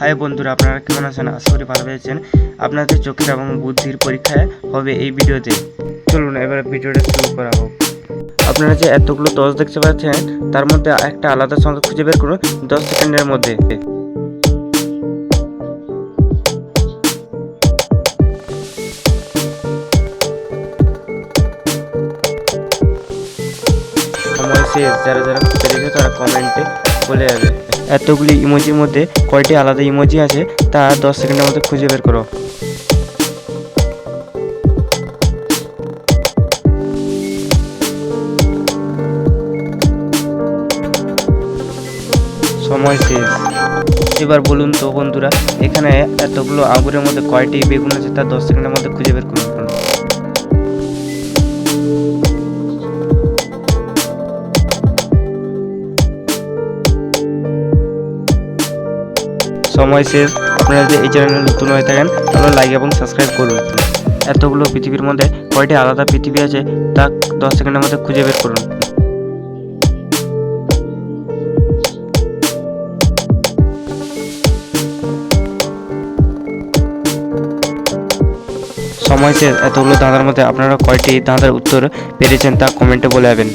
High বন্ধুরা, আপনারা কেমন আছেন? আশা করি ভালো পেয়েছেন আপনাদের চোখের এবং বুদ্ধির পরীক্ষায় হবে এই ভিডিওতে। চলুন, এবার ভিডিওটা শুরু করা হোক। আপনারা যে এতগুলো দশ দেখতে পাচ্ছেন, তার মধ্যে একটা আলাদা সংখ্যা খুঁজে বের করুন দশ সেকেন্ডের মধ্যে। যারা যারা পেরেছে তারা কমেন্টে বলে যাবে এতগুলি ইমোজির মধ্যে কয়টি আলাদা ইমোজি আছে, তা দশ সেকেন্ডের মধ্যে খুঁজে বের করো। সময় শেষ। এবার বলুন তো বন্ধুরা, এখানে এতগুলো আঙুরের মধ্যে কয়টি বেগুন আছে, তা দশ সেকেন্ডের মধ্যে খুঁজে বের করুন। সময় শেষ। আপনারা যদি এই চ্যানেলে নতুন হয়ে থাকেন, তাহলে লাইক এবং সাবস্ক্রাইব করুন। এতগুলো পৃথিবীর মধ্যে কয়টি আলাদা পৃথিবী আছে, তা দশ সেকেন্ডের মধ্যে খুঁজে বের করুন। সময় শেষ। এতগুলো দাঁড়ার মধ্যে আপনারা কয়টি দাঁড়ার উত্তর পেরেছেন, তা কমেন্টে বলে যাবেন।